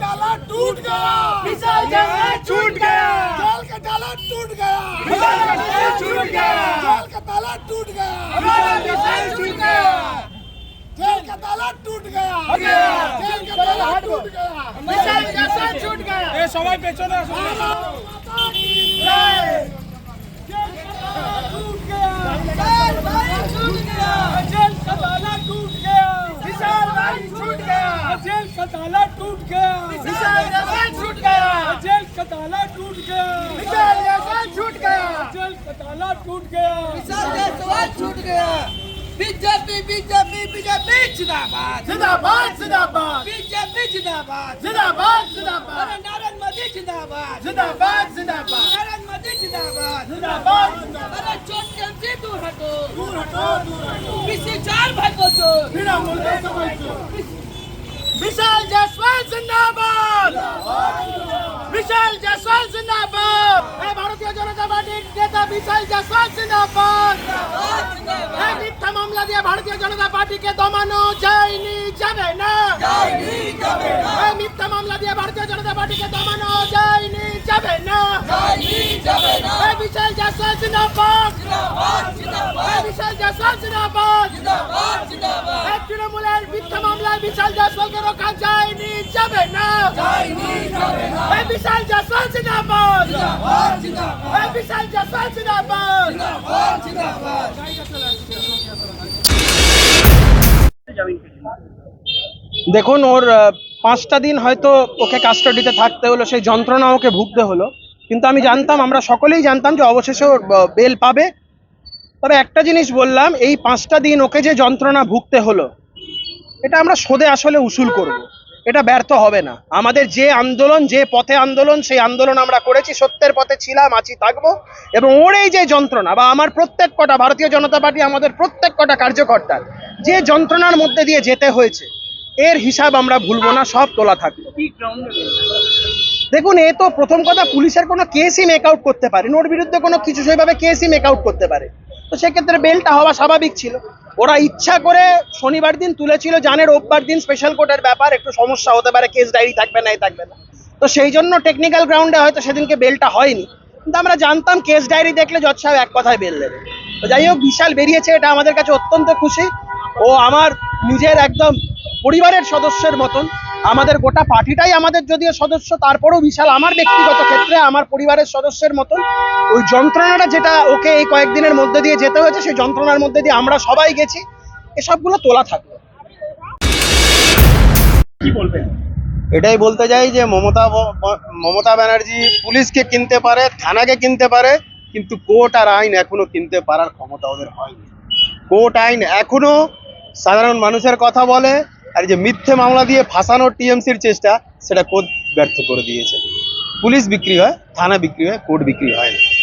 डाला टूट गया। विशाल जंगल छूट गया। जाल का डाला टूट गया। विशाल का डाला छूट गया। जाल का डाला टूट गया। विशाल का डाला छूट गया। जेल का ताला टूट गया। जेल का ताला टूट गया। विशाल का ताला छूट गया। ए सवाई बेचो ना सवाई का ताला टूट गया। विशाल जसवाल गया। जेल का ताला टूट गया। छूट गया। जेल का ताला टूट गया। छूट गया। बीजेपी बीजेपी बीजेपी जिंदाबाद। जिंदाबाद जिंदाबाद। बीजेपी जिंदाबाद। जिंदाबाद जिंदाबाद। नरेंद्र मोदी जिंदाबाद। जिंदाबाद जिंदाबाद। नरेंद्र मोदी जिंदाबाद। जिंदाबाद अरे चोट के से दूर हटो। दूर हटो दूर हटो। किसी चार भाई को चोट बिना मुर्दे समझ জিন্দাবাদ! বিশাল জয়সওয়াল জিন্দাবাদ! এই ভারতীয় জনতা পার্টির নেতা বিশাল জয়সওয়াল জিন্দাবাদ! এই মিথ্যা মামলা দিয়ে ভারতীয় জনতা পার্টিকে দমানো যায়নি যাবে না! এই হ্যাঁ, মিথ্যা মামলা দিয়ে ভারতীয় জনতা পার্টিকে দমানো যায়নি যাবে না! এই বিশাল জয়সওয়াল জিন্দাবাদ! বিশাল জাসওয়াল জিন্দাবাদ এই তৃণমূলের মিথ্যা মামলায় বিশাল জাসওয়ালকে রোকা যায়নি যাবে না। এই বিশাল জাসওয়াল জিন্দাবাদ। এই বিশাল জাসওয়াল জিন্দাবাদ। দেখুন ওর পাঁচটা দিন হয়তো ওকে কাস্টাডিতে থাকতে হলো সেই যন্ত্রণা ওকে ভুগতে হলো। কিন্তু আমি জানতাম আমরা সকলেই জানতাম যে অবশেষে ওর বেল পাবে। তবে একটা জিনিস বললাম, এই পাঁচটা দিন ওকে যে যন্ত্রণা ভুগতে হলো, এটা আমরা সোদে আসলে উসুল করব। এটা ব্যর্থ হবে না। আমাদের যে আন্দোলন, যে পথে আন্দোলন, সেই আন্দোলন আমরা করেছি, সত্যের পথে ছিলাম, আছি, থাকব, এবং ওর এই যে যন্ত্রণা, বা আমার প্রত্যেক কটা ভারতীয় জনতা পার্টি, আমাদের প্রত্যেক কটা কার্যকর্তার, যে যন্ত্রণার মধ্যে দিয়ে যেতে হয়েছে, এর হিসাব আমরা ভুলবো না, সব তোলা থাকবে। দেখুন, এ তো প্রথম কথা, পুলিশের কোনো কেসই মেক আউট করতে পারে ওর বিরুদ্ধে কোনো কিছু সেইভাবে কেসই মেক আউট করতে পারে। তো সেক্ষেত্রে বেলটা হওয়া স্বাভাবিক ছিল। ওরা ইচ্ছা করে শনিবার দিন তুলেছিল জানে রোববার দিন স্পেশাল কোর্টের ব্যাপার, একটু সমস্যা হতে পারে কেস ডায়েরি থাকবে না এই থাকবে না। তো সেই জন্য টেকনিক্যাল গ্রাউন্ডে হয়তো সেদিনকে বেলটা হয়নি। কিন্তু আমরা জানতাম কেস ডায়েরি দেখলে জজ সাহেব এক কথায় বেল দেবে। তো যাই হোক, বিশাল বেরিয়েছে, এটা আমাদের কাছে অত্যন্ত খুশি। ও আমার নিজের একদম পরিবারের সদস্যের মতন। আমাদের গোটা পার্টিটাই আমাদের যদিও সদস্য তারপরেও বিশাল আমার ব্যক্তিগত ক্ষেত্রে আমার পরিবারের সদস্যের মতন ওই যন্ত্রণাটা যেটা ওকে এই কয়েকদিনের মধ্যে দিয়ে যেতে হয়েছে সেই যন্ত্রণার মধ্যে দিয়ে আমরা সবাই গেছি এসবগুলো তোলা থাকবে এটাই বলতে চাই যে মমতা মমতা ব্যানার্জি পুলিশকে কিনতে পারে থানাকে কিনতে পারে কিন্তু কোর্ট আর আইন এখনও কিনতে পারার ক্ষমতা ওদের হয়নি। কোর্ট আইন এখনও সাধারণ মানুষের কথা বলে আর যে মিথ্যে মামলা দিয়ে ফাঁসানোর টিএমসির চেষ্টা, সেটা কোর্ট ব্যর্থ করে দিয়েছে। পুলিশ বিক্রি হয়, থানা বিক্রি হয়, কোর্ট বিক্রি হয় না।